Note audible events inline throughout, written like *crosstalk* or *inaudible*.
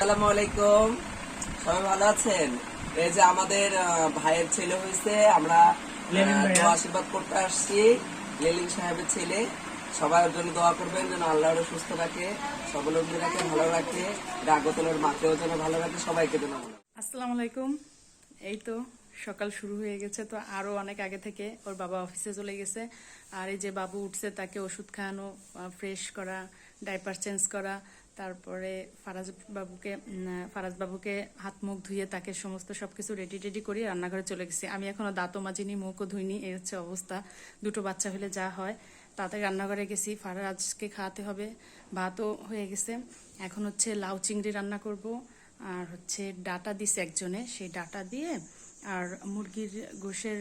আসসালামু আলাইকুম। সবাই ভালো আছেন? এই যে আমাদের ভাইয়ের ছেলে হয়েছে আমরা আশীর্বাদ করতে আসছি লেলিন সাহেবের ছেলে। সবাই ওর জন্য দোয়া করবেন যেন আল্লাহ ওরে সুস্থ রাখে সকলের রাখে ভালো রাখে রাগতলের মাকেও যেন ভালো রাখে সবাইকে যেন ভালো আসসালামু আলাইকুম। এই তো সকাল শুরু হয়ে গেছে তো আরও অনেক আগে থেকে ওর বাবা অফিসে চলে গেছে। আর এই যে বাবু উঠছে তাকে ওষুধ খাওয়ানো ফ্রেশ করা ডাইপার চেঞ্জ করা তারপরে ফারাজ বাবুকে ফারাজ বাবুকে হাত মুখ ধুয়ে তাকে সমস্ত সবকিছু রেডি টেডি করে রান্নাঘরে চলে গেছি। আমি এখনও দাঁতও মাজিনি, মুখও ধুইনি, এই হচ্ছে অবস্থা। দুটো বাচ্চা হলে যা হয়। তাতে রান্নাঘরে গেছি, ফারাজকে খাওয়াতে হবে। ভাতও হয়ে গেছে। এখন হচ্ছে লাউ চিংড়ি রান্না করব। আর হচ্ছে ডাটা দিছে একজনে, সেই ডাটা দিয়ে আর মুরগির গোশের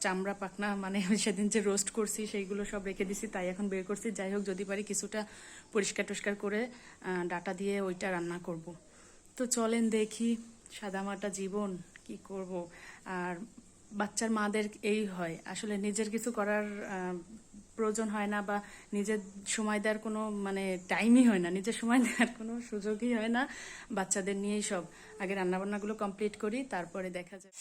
চামড়া পাকনা মানে সেদিন যে রোস্ট করছি, সেইগুলো সব রেখে দিছি, তাই এখন বের করছি। যাই হোক, যদি পারি কিছুটা পরিষ্কার টরিষ্কার করে ডাটা দিয়ে ওইটা রান্না করব। তো চলেন দেখি সাদামাটা জীবন কি করব। আর বাচ্চার মাদের এই হয়। আসলে নিজের কিছু করার প্রয়োজন হয় না বা নিজের সময় দেওয়ার কোনো মানে টাইমই হয় না, নিজের সময় *laughs* দেওয়ার কোনো সুযোগই হয় না। বাচ্চাদের নিয়েই সব আগে রান্নাবান্নাগুলো কমপ্লিট করি, তারপরে দেখা যায়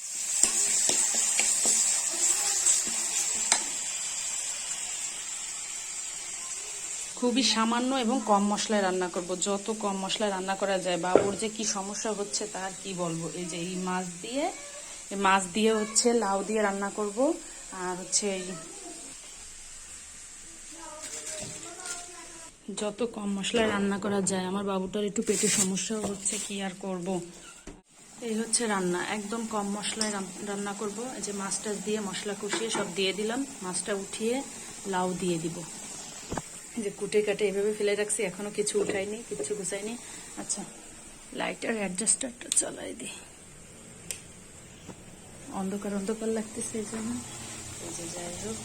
খুবই সামান্য এবং কম মশলায় রান্না করব। যত কম মশলায় রান্না করা যায় বাবুর যে কি সমস্যা হচ্ছে তার কি বলব? এই যে এই মাছ দিয়ে মাছ দিয়ে হচ্ছে লাউ দিয়ে রান্না করব, আর হচ্ছে এই যত কম মশলায় রান্না করা যায়, আমার বাবুটার একটু পেটে সমস্যা হচ্ছে, কি আর করব? এই হচ্ছে রান্না। একদম কম মশলায় রান্না করব। এই যে মাছ টাছ দিয়ে মশলা কষিয়ে সব দিয়ে দিলাম। মাছটা উঠিয়ে লাউ দিয়ে দিব। যে কুটে কাটে এভাবে ফেলে রাখছি, এখনও কিছু উঠাইনি কিছু গুছাইনি। আচ্ছা লাইটার অ্যাডজাস্টারটা চালাই দিই। অন্ধকার অন্ধকার লাগতেছে এই জন্য। এই যে যাই হোক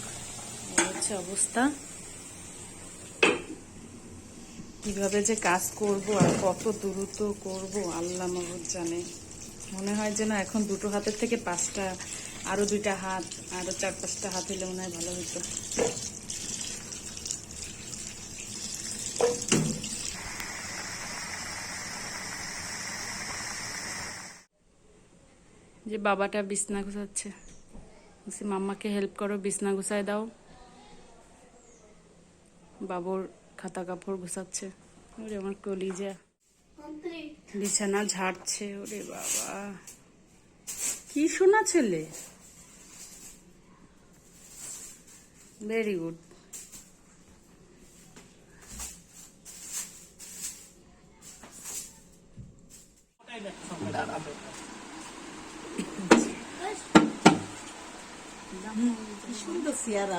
হচ্ছে অবস্থা। কীভাবে যে কাজ করব আর কত দ্রুত করব, আল্লাহ মহবুদ জানে। মনে হয় যেন এখন দুটো হাতের থেকে পাঁচটা, আরও দুইটা হাত, আরও চার পাঁচটা হাত হলে মনে হয় ভালো হতো যে বাবাটা বিছনা বলছি, মাম্মাকে হেল্প করো, বিছনা গুছায় দাও। বাবুর কাপড় গুছাচ্ছে। ওরে আমার কলিজা। বিছানা ঝাড়ছে ওরে বাবা। কি শোনা ছেলে? ভেরি গুড সুন্দর চেয়ারা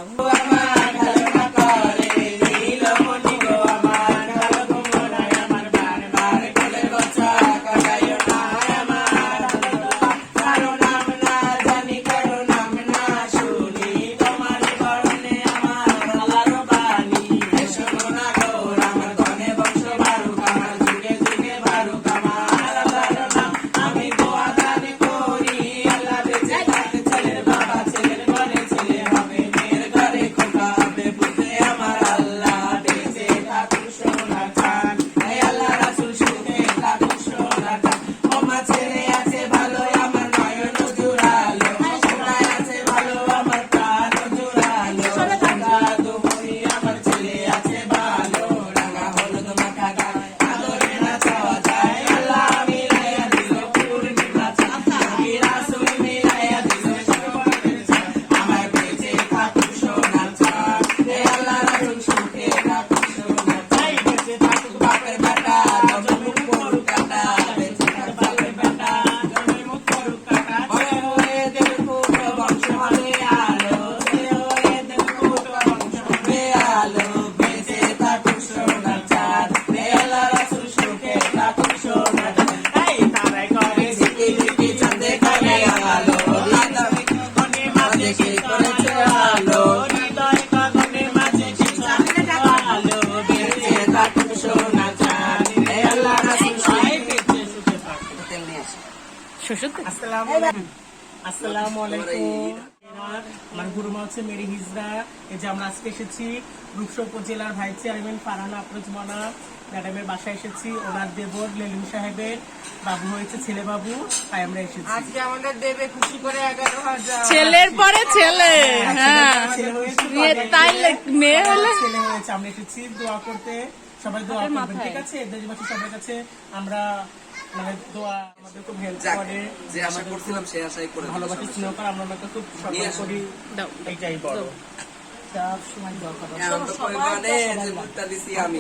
আসসালামু আলাইকুম। আমার গুরুমা হচ্ছে মেরি হিজরা। এই যে আমরা আজকে এসেছি রূপসা উপজেলার ভাইস চেয়ারম্যান ফারহানা আফরোজ মনা ম্যাডামের বাসায় এসেছি ওনার দেবর লেলিম সাহেবের। বাবু হয়েছে ছেলে বাবু তাই আমরা এসেছি। আজকে আমাদের দেবে খুশি করে এগারো হাজার। ছেলের পরে ছেলে হ্যাঁ ছেলে হয়েছে মেয়ে তাই মেয়ে হলে ছেলে হয়েছে আমরা এসেছি দোয়া করতে। সবাই দোয়া করবেন ঠিক আছে? দেশবাসী সবার কাছে আমরা মানে দোয়া আমাদের খুব হেল্প করে যে আশা করছিলাম সে আশাই করে ভালোবাসি স্নেহ করে আমরা ওনাকে খুব সম্মান করি এইটাই বড়। সব সময় দোয়া করো। এই আনন্দ পরিমাণে যে মুখটা দিছি আমি।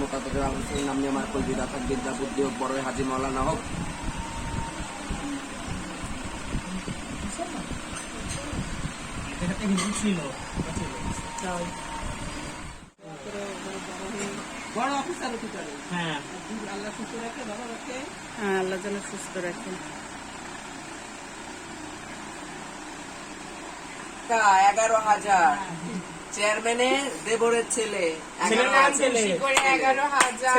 মোতাবেক আলোচনার নাম নিয়ে আমার কলবিদা থাক বিদ্যা বুদ্ধি হোক বড় হাজি মৌলানা হোক। এটাতে কিন্তু ছিল বড় অফিসার হ্যাঁ আল্লাহ সুস্থ রাখে ভালো রাখে হ্যাঁ আল্লাহ যেন সুস্থ রাখেন এগারো হাজার। চেয়ারম্যানের দেবরের ছেলে। হাজার। হাজার।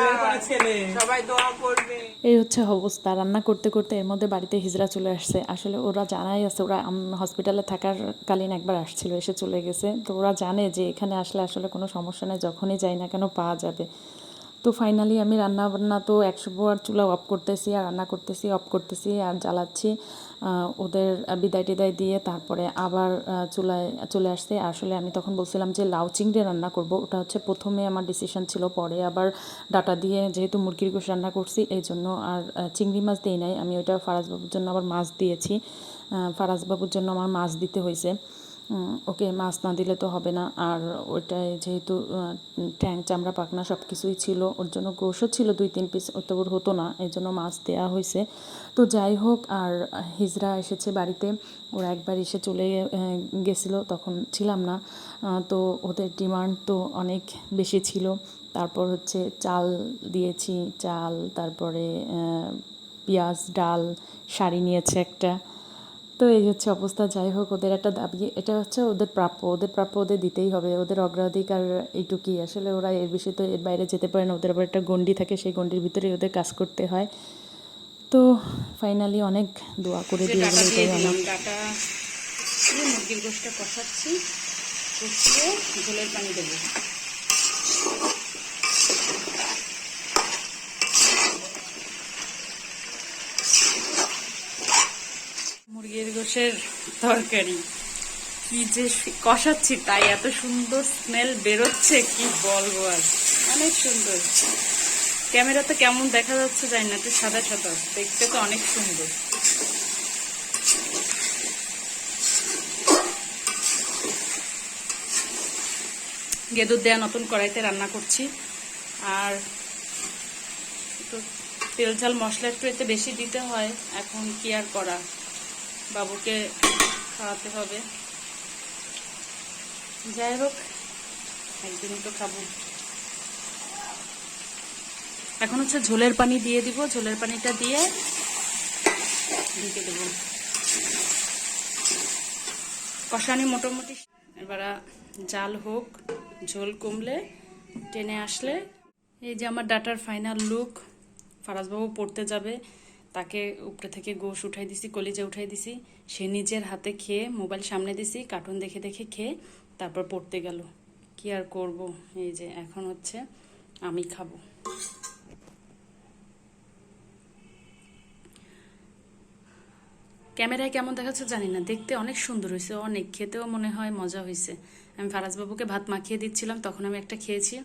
সবাই দোয়া করবে। এই হচ্ছে অবস্থা। রান্না করতে করতে এর মধ্যে বাড়িতে হিজড়া চলে আসছে। আসলে ওরা জানাই আছে ওরা হসপিটালে থাকার কালীন একবার আসছিল এসে চলে গেছে। তো ওরা জানে যে এখানে আসলে আসলে কোনো সমস্যা নেই যখনই যাই না কেন পাওয়া যাবে। তো ফাইনালি আমি রান্না বান্না তো একশো বার চুলা অফ করতেছি আর রান্না করতেছি অফ করতেছি আর জ্বালাচ্ছি। ওদের বিদায় টিদায় দিয়ে তারপরে আবার চুলায়, চলে আসছে। আসলে আমি তখন বলছিলাম যে লাউ চিংড়ি রান্না করব। ওটা হচ্ছে প্রথমে আমার ডিসিশন ছিল, পরে আবার ডাটা দিয়ে যেহেতু মুরগির গোশ রান্না করছি এই জন্য আর চিংড়ি মাছ দিই নাই। আমি ওইটা ফারাজবাবুর জন্য আবার মাছ দিয়েছি। ফারাজবাবুর জন্য আমার মাছ দিতে হয়েছে। ওকে মাছ না দিলে তো হবে না। আর ওইটায় যেহেতু ট্যাং, চামড়া পাকনা সব কিছুই ছিল, ওর জন্য গোশও ছিল দুই, তিন পিস ওর হতো না, এই জন্য মাছ দেওয়া হয়েছে তো যাই হোক, আর হিজরা এসেছে বাড়িতে, ওরা একবার এসে চলে গেছিল, তখন ছিলাম না। তো ওদের ডিমান্ড তো অনেক বেশি ছিল। তারপর হচ্ছে চাল দিয়েছি, চাল, তারপরে পেঁয়াজ, ডাল, শাড়ি নিয়েছে একটা। তো এই হচ্ছে অবস্থা যাই হোক ওদের একটা দাবি এটা হচ্ছে ওদের প্রাপ্য ওদের প্রাপ্য ওদের দিতেই হবে ওদের অগ্রাধিকার এইটুকুই। আসলে ওরা এর বেশি তো এর বাইরে যেতে পারে না ওদের আবার একটা গন্ডি থাকে সেই গন্ডির ভিতরেই ওদের কাজ করতে হয়। তো ফাইনালি অনেক দোয়া করে দিয়ে গেলো ডাটা মুরগির গোশটা কষাচ্ছি কষিয়ে ঝোলের পানি দেবো। মুরগির তরকারি। কি যে কষাচ্ছি তাই এত সুন্দর স্মেল বেরোচ্ছে, কি বলব আর। অনেক সুন্দর। ক্যামেরা তো কেমন দেখা যাচ্ছে জানি না, একটু সাদা সাদা। দেখতে তো অনেক সুন্দর। গেদুর দেয়া নতুন কড়াইতে রান্না করছি। আর একটু তেল ঝাল মশলা একটু এতে বেশি দিতে হয়, এখন কি আর করা? বাবুকে খাওয়াতে হবে। যাই হোক, একদিনই তো খাব। এখন হচ্ছে ঝোলের পানি দিয়ে দিব। ঝোলের পানিটা দিয়ে ঢেকে দেব। কষানি মোটামুটি এবার জাল হোক, ঝোল কমলে, টেনে আসলে। এই যে আমার ডাটার ফাইনাল লুক, ফারাজবাবু পড়তে যাবে। তাকে উপরে থেকে গোশ উঠাই দিছি, কলিজা উঠাই দিছি। সে নিজের হাতে খেয়ে মোবাইল সামনে দিছি, কার্টুন দেখে দেখে খেয়ে তারপর পড়তে গেল। কি আর করব? এই যে এখন হচ্ছে আমি খাব। ক্যামেরায় কেমন দেখাচ্ছে জানি না, দেখতে অনেক সুন্দর হয়েছে, অনেক খেতেও মনে হয় মজা হয়েছে। আমি ফারাজবাবুকে ভাত মাখিয়ে দিচ্ছিলাম, তখন আমি একটা খেয়েছি।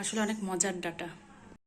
আসলে অনেক মজার ডাটা।